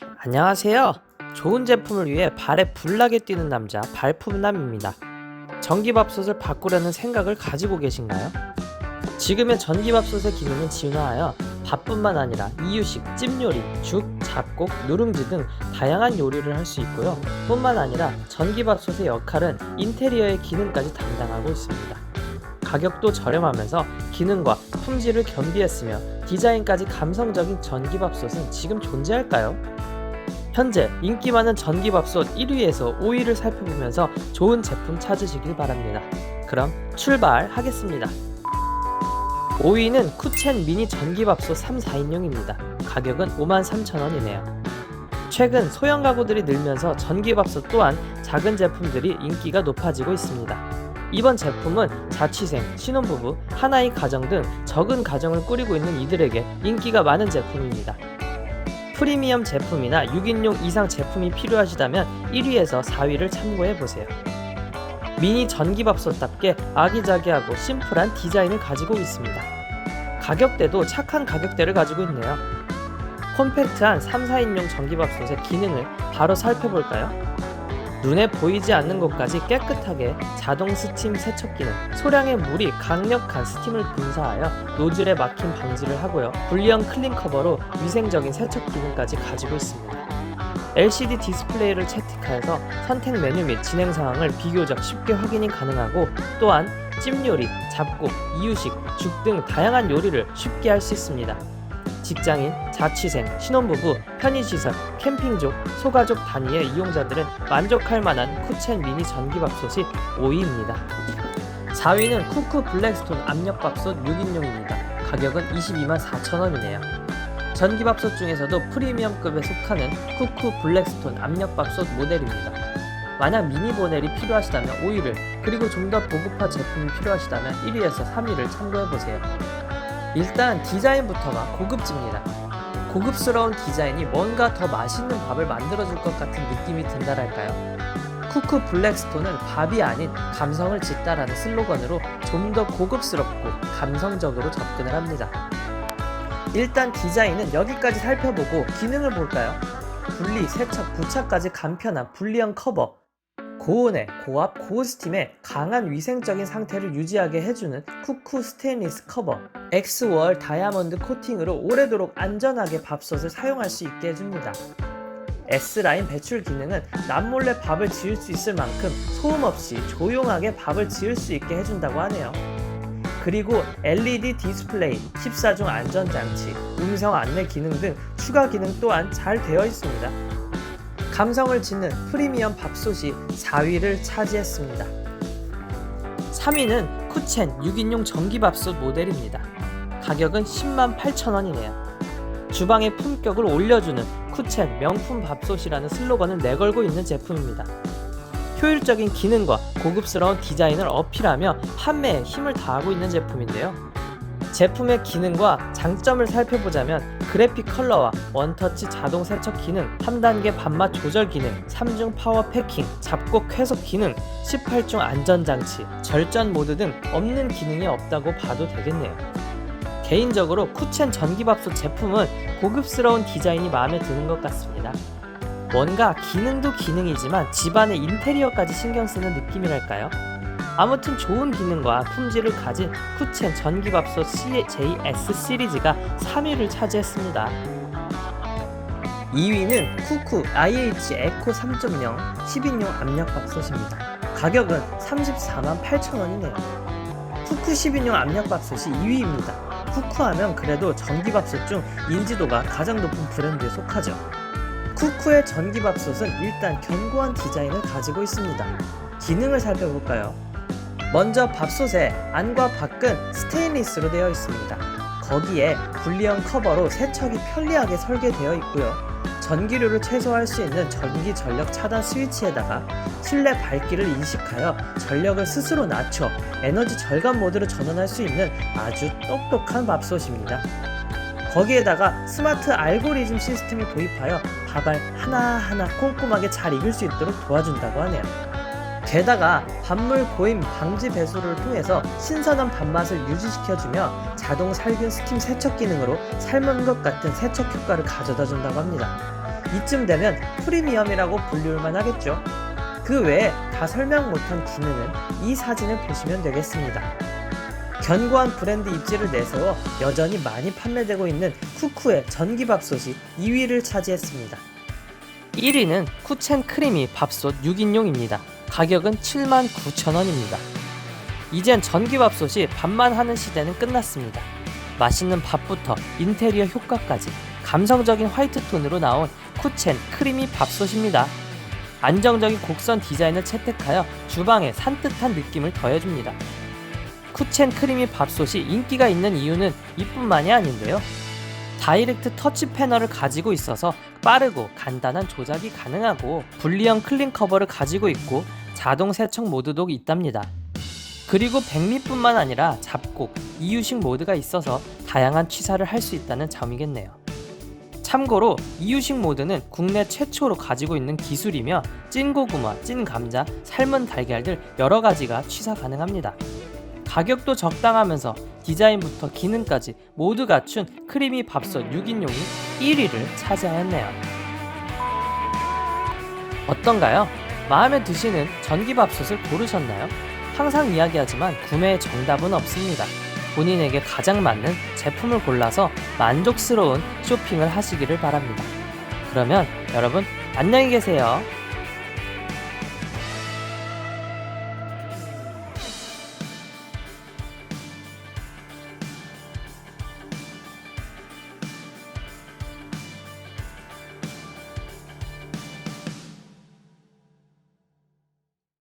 안녕하세요. 좋은 제품을 위해 발에 불나게 뛰는 남자 발품남입니다. 전기밥솥을 바꾸려는 생각을 가지고 계신가요? 지금의 전기밥솥의 기능은 진화하여 밥뿐만 아니라 이유식, 찜요리, 죽, 잡곡, 누룽지 등 다양한 요리를 할 수 있고요. 뿐만 아니라 전기밥솥의 역할은 인테리어의 기능까지 담당하고 있습니다. 가격도 저렴하면서 기능과 품질을 겸비했으며 디자인까지 감성적인 전기밥솥은 지금 존재할까요? 현재 인기 많은 전기밥솥 1위에서 5위를 살펴보면서 좋은 제품 찾으시길 바랍니다. 그럼 출발하겠습니다. 5위는 쿠첸 미니 전기밥솥 3, 4인용입니다. 가격은 53,000원이네요. 최근 소형 가구들이 늘면서 전기밥솥 또한 작은 제품들이 인기가 높아지고 있습니다. 이번 제품은 자취생, 신혼부부, 하나의 가정 등 적은 가정을 꾸리고 있는 이들에게 인기가 많은 제품입니다. 프리미엄 제품이나 6인용 이상 제품이 필요하시다면 1위에서 4위를 참고해 보세요. 미니 전기밥솥답게 아기자기하고 심플한 디자인을 가지고 있습니다. 가격대도 착한 가격대를 가지고 있네요. 콤팩트한 3, 4인용 전기밥솥의 기능을 바로 살펴볼까요? 눈에 보이지 않는 곳까지 깨끗하게 자동 스팀 세척 기능, 소량의 물이 강력한 스팀을 분사하여 노즐에 막힘 방지를 하고요. 분리형 클린 커버로 위생적인 세척 기능까지 가지고 있습니다. LCD 디스플레이를 채택하여서 선택 메뉴 및 진행 상황을 비교적 쉽게 확인이 가능하고 또한 찜 요리, 잡곡, 이유식, 죽 등 다양한 요리를 쉽게 할 수 있습니다. 직장인, 자취생, 신혼부부, 편의시설, 캠핑족, 소가족 단위의 이용자들은 만족할 만한 쿠첸 미니 전기밥솥이 5위입니다. 4위는 쿠쿠 블랙스톤 압력밥솥 6인용입니다. 가격은 22만 4천원이네요. 전기밥솥 중에서도 프리미엄급에 속하는 쿠쿠 블랙스톤 압력밥솥 모델입니다. 만약 미니 보넬이 필요하시다면 5위를, 그리고 좀 더 보급화 제품이 필요하시다면 1위에서 3위를 참고해보세요. 일단 디자인부터가 고급집니다. 고급스러운 디자인이 뭔가 더 맛있는 밥을 만들어줄 것 같은 느낌이 든다랄까요? 쿠쿠 블랙스톤은 밥이 아닌 감성을 짓다라는 슬로건으로 좀 더 고급스럽고 감성적으로 접근을 합니다. 일단 디자인은 여기까지 살펴보고 기능을 볼까요? 분리, 세척, 부착까지 간편한 분리형 커버, 고온에 고압 고스팀에 강한 위생적인 상태를 유지하게 해주는 쿠쿠 스테인리스 커버. X월 다이아몬드 코팅으로 오래도록 안전하게 밥솥을 사용할 수 있게 해줍니다. S라인 배출 기능은 남몰래 밥을 지을 수 있을 만큼 소음 없이 조용하게 밥을 지을 수 있게 해준다고 하네요. 그리고 LED 디스플레이, 14중 안전장치, 음성 안내 기능 등 추가 기능 또한 잘 되어 있습니다 감성을 짓는 프리미엄 밥솥이 4위를 차지했습니다. 3위는 쿠첸 6인용 전기밥솥 모델입니다. 가격은 10만 8천원이네요. 주방의 품격을 올려주는 쿠첸 명품 밥솥이라는 슬로건을 내걸고 있는 제품입니다. 효율적인 기능과 고급스러운 디자인을 어필하며 판매에 힘을 다하고 있는 제품인데요. 제품의 기능과 장점을 살펴보자면 그래픽 컬러와 원터치 자동 세척 기능, 3단계 밥맛 조절 기능, 3중 파워 패킹, 잡곡 쾌속 기능, 18중 안전장치, 절전 모드 등 없는 기능이 없다고 봐도 되겠네요. 개인적으로 쿠첸 전기밥솥 제품은 고급스러운 디자인이 마음에 드는 것 같습니다. 뭔가 기능도 기능이지만 집안의 인테리어까지 신경 쓰는 느낌이랄까요? 아무튼 좋은 기능과 품질을 가진 쿠첸 전기밥솥 CJS 시리즈가 3위를 차지했습니다. 2위는 쿠쿠 IH 에코 3.0 10인용 압력밥솥입니다. 가격은 34만 8천원이네요. 쿠쿠 10인용 압력밥솥이 2위입니다. 쿠쿠하면 그래도 전기밥솥 중 인지도가 가장 높은 브랜드에 속하죠. 쿠쿠의 전기밥솥은 일단 견고한 디자인을 가지고 있습니다. 기능을 살펴볼까요? 먼저 밥솥의 안과 밖은 스테인리스로 되어 있습니다. 거기에 분리형 커버로 세척이 편리하게 설계되어 있고요. 전기료를 최소화할 수 있는 전기 전력 차단 스위치에다가 실내 밝기를 인식하여 전력을 스스로 낮춰 에너지 절감 모드로 전환할 수 있는 아주 똑똑한 밥솥입니다. 거기에다가 스마트 알고리즘 시스템을 도입하여 밥알 하나하나 꼼꼼하게 잘 익을 수 있도록 도와준다고 하네요. 게다가 밥물 고임 방지 배수를 통해서 신선한 밥맛을 유지시켜주며 자동 살균 스팀 세척 기능으로 삶은 것 같은 세척 효과를 가져다 준다고 합니다. 이쯤 되면 프리미엄이라고 불릴만 하겠죠. 그 외에 다 설명 못한 기능은 이 사진을 보시면 되겠습니다. 견고한 브랜드 입지를 내세워 여전히 많이 판매되고 있는 쿠쿠의 전기밥솥이 2위를 차지했습니다. 1위는 쿠첸 크리미 밥솥 6인용입니다. 가격은 79,000원입니다. 이젠 전기밥솥이 밥만 하는 시대는 끝났습니다. 맛있는 밥부터 인테리어 효과까지 감성적인 화이트 톤으로 나온 쿠첸 크리미 밥솥입니다. 안정적인 곡선 디자인을 채택하여 주방에 산뜻한 느낌을 더해줍니다. 쿠첸 크리미 밥솥이 인기가 있는 이유는 이뿐만이 아닌데요. 다이렉트 터치 패널을 가지고 있어서 빠르고 간단한 조작이 가능하고 분리형 클린 커버를 가지고 있고 자동 세척 모드도 있답니다. 그리고 백미뿐만 아니라 잡곡, 이유식 모드가 있어서 다양한 취사를 할 수 있다는 점이겠네요. 참고로 이유식 모드는 국내 최초로 가지고 있는 기술이며 찐 고구마, 찐 감자, 삶은 달걀 등 여러 가지가 취사 가능합니다. 가격도 적당하면서 디자인부터 기능까지 모두 갖춘 크리미 밥솥 6인용이 1위를 차지하였네요. 어떤가요? 마음에 드시는 전기밥솥을 고르셨나요? 항상 이야기하지만 구매의 정답은 없습니다. 본인에게 가장 맞는 제품을 골라서 만족스러운 쇼핑을 하시기를 바랍니다. 그러면 여러분 안녕히 계세요.